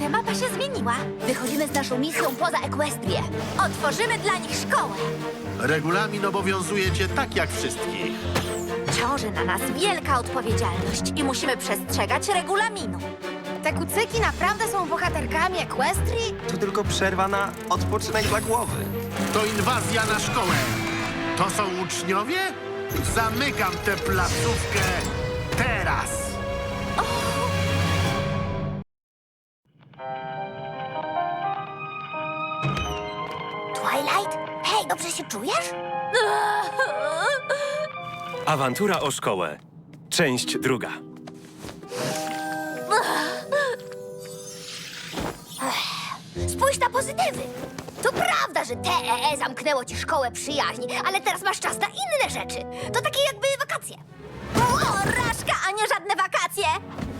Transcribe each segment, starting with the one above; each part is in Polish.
minutę mapa się zmieniła. Wychodzimy z naszą misją poza Ekwestrię. Otworzymy dla nich szkołę. Regulamin obowiązuje cię tak jak wszystkich. Ciąży na nas wielka odpowiedzialność i musimy przestrzegać regulaminu. Te kucyki naprawdę są bohaterkami Equestrii? To tylko przerwa na odpoczynek dla głowy. To inwazja na szkołę. To są uczniowie? Zamykam tę placówkę teraz. Dobrze się czujesz? Awantura o szkołę. Część druga. Spójrz na pozytywy. To prawda, że TEE zamknęło ci szkołę przyjaźni, ale teraz masz czas na inne rzeczy. To takie jakby wakacje. Porażka, a nie żadne wakacje!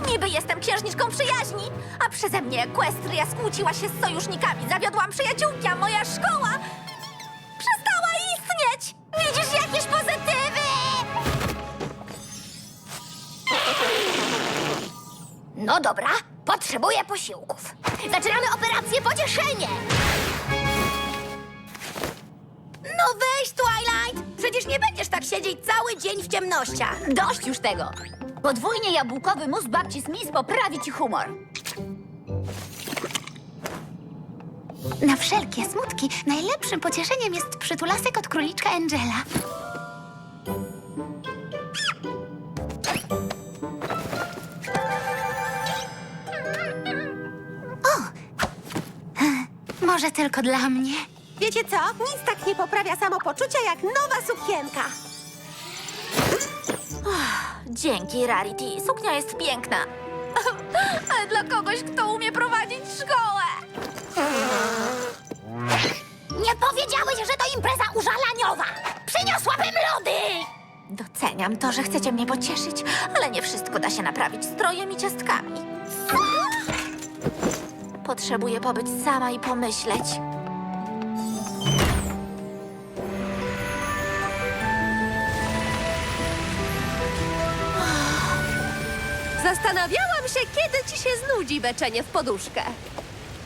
Niby jestem księżniczką przyjaźni, a przeze mnie Equestria skłóciła się z sojusznikami. Zawiodłam przyjaciółki, a moja szkoła No dobra, potrzebuję posiłków. Zaczynamy operację Pocieszenie! No weź, Twilight! Przecież nie będziesz tak siedzieć cały dzień w ciemnościach. Dość już tego! Podwójnie jabłkowy mus babci Smith poprawi ci humor. Na wszelkie smutki najlepszym pocieszeniem jest przytulasek od króliczka Angela. Może tylko dla mnie. Wiecie co? Nic tak nie poprawia samopoczucia jak nowa sukienka. Dzięki, Rarity. Suknia jest piękna. Ale dla kogoś, kto umie prowadzić szkołę. Nie powiedziałeś, że to impreza użalaniowa! Przyniosłabym lody! Doceniam to, że chcecie mnie pocieszyć, ale nie wszystko da się naprawić strojem i ciastkami. Potrzebuję pobyć sama i pomyśleć. Zastanawiałam się, kiedy ci się znudzi beczenie w poduszkę.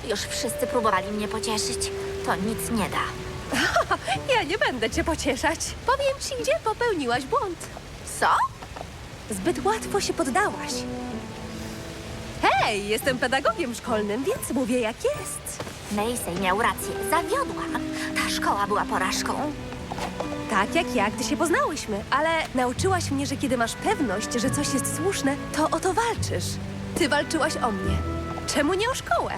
Już wszyscy próbowali mnie pocieszyć. To nic nie da. Ja nie będę cię pocieszać. Powiem ci, gdzie popełniłaś błąd. Co? Zbyt łatwo się poddałaś. Hej, jestem pedagogiem szkolnym, więc mówię jak jest. Macy miał rację. Zawiodłam. Ta szkoła była porażką. Tak jak ja, gdy się poznałyśmy, ale nauczyłaś mnie, że kiedy masz pewność, że coś jest słuszne, to o to walczysz. Ty walczyłaś o mnie. Czemu nie o szkołę?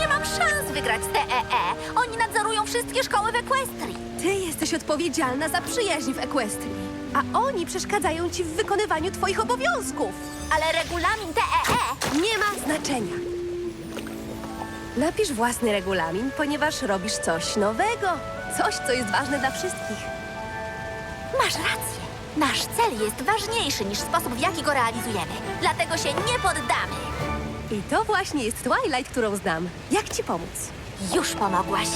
Nie mam szans wygrać TEE. Oni nadzorują wszystkie szkoły w Equestrii. Ty jesteś odpowiedzialna za przyjaźń w Equestrii, a oni przeszkadzają ci w wykonywaniu twoich obowiązków. Ale regulamin TEE Nie ma znaczenia. Napisz własny regulamin, ponieważ robisz coś nowego. Coś, co jest ważne dla wszystkich. Masz rację. Nasz cel jest ważniejszy niż sposób, w jaki go realizujemy. Dlatego się nie poddamy. I to właśnie jest Twilight, którą znam. Jak ci pomóc? Już pomogłaś.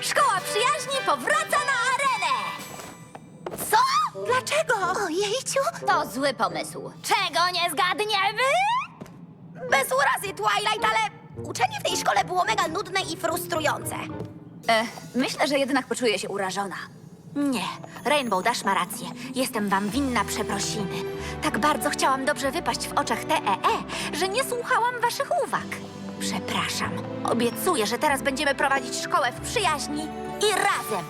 Szkoła przyjaźni powraca na arenę! Co? Dlaczego? Ojejciu! To zły pomysł. Czego nie zgadniemy? Bez urazy, Twilight, ale uczenie w tej szkole było mega nudne i frustrujące. E, myślę, że jednak poczuję się urażona. Nie, Rainbow Dash ma rację. Jestem wam winna przeprosiny. Tak bardzo chciałam dobrze wypaść w oczach TEE, że nie słuchałam waszych uwag. Przepraszam. Obiecuję, że teraz będziemy prowadzić szkołę w przyjaźni i razem.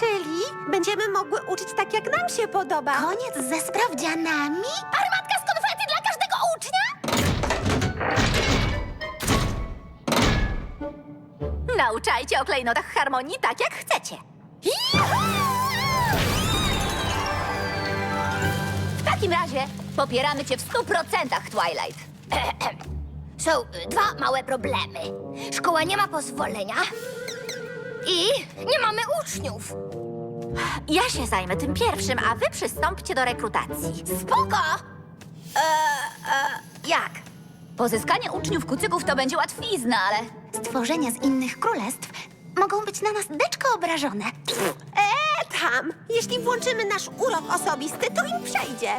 Czyli będziemy mogły uczyć tak, jak nam się podoba. Koniec ze sprawdzianami? Armatka z konfetti dla każdego ucznia? Nauczajcie o klejnotach harmonii tak, jak chcecie. W takim razie popieramy cię w stu procentach, Twilight. Są y, dwa małe problemy. Szkoła nie ma pozwolenia i nie mamy uczniów. Ja się zajmę tym pierwszym, a wy przystąpcie do rekrutacji. Spoko! E, e, jak? Pozyskanie uczniów kucyków to będzie łatwizna, ale Stworzenia z innych królestw mogą być na nas deczko obrażone. E, tam! Jeśli włączymy nasz urok osobisty, to im przejdzie.